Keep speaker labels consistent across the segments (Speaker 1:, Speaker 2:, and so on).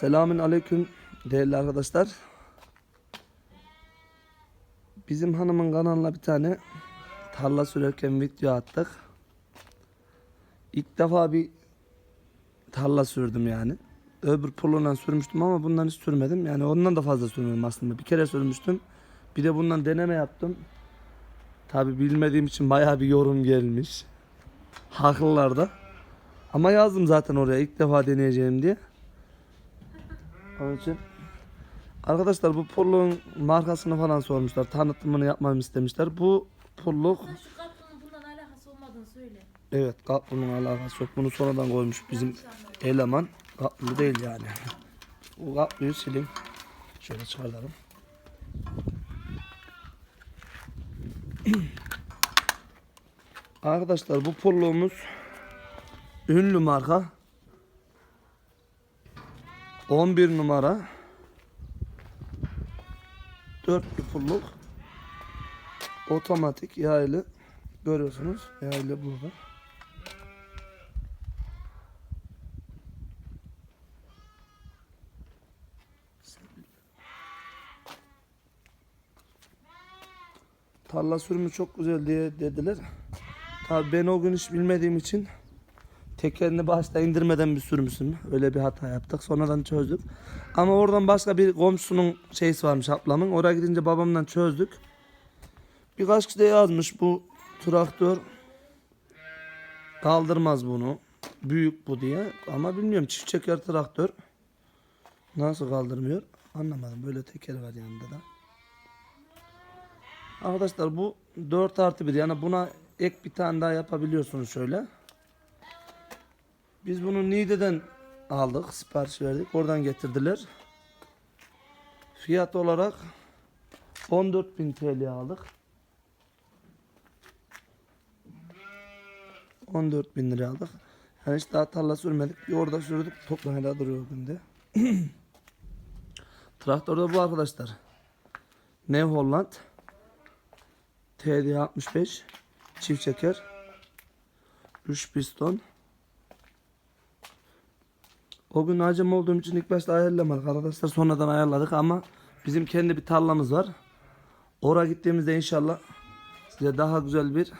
Speaker 1: Selamün aleyküm değerli arkadaşlar. Bizim hanımın kanalına bir tane tarla sürerken video attık. İlk defa bir tarla sürdüm yani. Öbür pulundan sürmüştüm ama bundan hiç sürmedim. Yani ondan da fazla sürmedim aslında. Bir kere sürmüştüm. Bir de bundan deneme yaptım. Tabi bilmediğim için bayağı bir yorum gelmiş. Haklılar da. Ama yazdım zaten oraya ilk defa deneyeceğim diye. Onun için Arkadaşlar bu pulluğun markasını falan sormuşlar. Tanıtımını yapmamı istemişler. Bu pulluk
Speaker 2: Sen şu kaplının bundan alakası olmadığını söyle.
Speaker 1: evet kaplunun alakası yok. Bunu sonradan koymuş bizim eleman. Kaplı değil yani. Bu kapluyu sileyim. Şöyle çıkartalım. Arkadaşlar bu pulluğumuz ünlü marka 11 numara. Dörtlü pulluk. Otomatik yaylı. Görüyorsunuz yaylı burada tarla sürümü çok güzel diye dediler. Tabii ben o gün hiç bilmediğim için tekerini başta indirmeden bir sürmüşüm. Öyle bir hata yaptık. Sonradan çözdük. Ama oradan başka bir komşusunun şeysi varmış ablamın. Oraya gidince babamdan çözdük. Birkaç kişi de yazmış bu traktör kaldırmaz bunu. Büyük bu diye. Ama bilmiyorum çift çeker traktör. Nasıl kaldırmıyor? Anlamadım. Böyle tekeri var yanında da. Arkadaşlar bu 4 artı 1 yani buna ek bir tane daha yapabiliyorsunuz şöyle. Biz bunu Niğde'den aldık sipariş verdik oradan getirdiler. Fiyat olarak 14.000 TL aldık. 14.000 lira aldık. Yani hiç daha tarla sürmedik. Bir orada sürdük. Toplamaya duruyor günde. Traktör de bu arkadaşlar. New Holland. TD 65 çift çeker 3 piston o gün acem olduğum için ilk başta ayarlamadık arkadaşlar sonradan ayarladık ama bizim kendi bir tarlamız var oraya gittiğimizde inşallah size daha güzel bir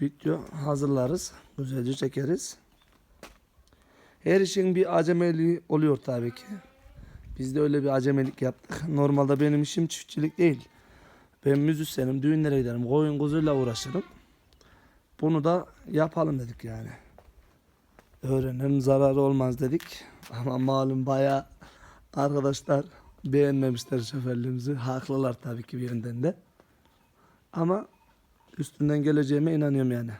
Speaker 1: video hazırlarız güzelce çekeriz her işin bir acemeliği oluyor tabii ki biz de öyle bir acemelik yaptık. Normalde benim işim çiftçilik değil. Ben müzisyenim, düğünlere giderim, koyun kuzuyla uğraşırım. Bunu da yapalım dedik yani. Öğrenelim zararı olmaz dedik. Ama malum baya arkadaşlar beğenmemişler şoförlüğümüzü. Haklılar tabii ki bir yönden de. Ama üstünden geleceğime inanıyorum yani.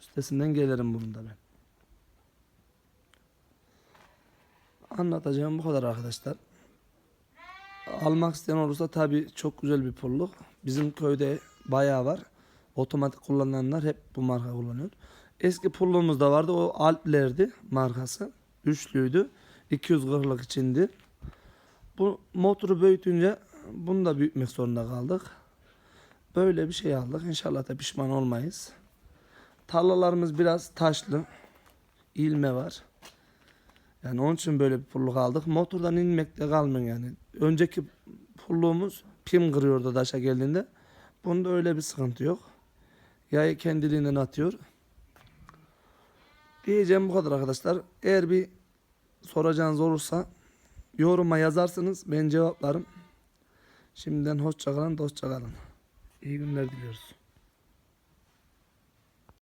Speaker 1: Üstesinden gelirim bunun da ben. Anlatacağım bu kadar arkadaşlar. Almak isteyen olursa tabi çok güzel bir pulluk. Bizim köyde bayağı var. Otomatik kullananlar hep bu marka kullanıyor. Eski pulluğumuz da vardı. O Alp'lerdi markası. Üçlüydü. 240'lık içindi. Bu motoru büyütünce bunu da büyütmek zorunda kaldık. Böyle bir şey aldık. İnşallah da pişman olmayız. Tarlalarımız biraz taşlı. İlme var. Yani onun için böyle bir pulluk aldık. Motordan inmekte kalmıyor yani. Önceki pulluğumuz pim kırıyordu taşa geldiğinde. Bunda öyle bir sıkıntı yok. Yayı kendiliğinden atıyor. Diyeceğim bu kadar arkadaşlar. Eğer bir soracağınız olursa yoruma yazarsınız. Ben cevaplarım. Şimdiden hoşça kalın, dostça kalın. İyi günler diliyoruz.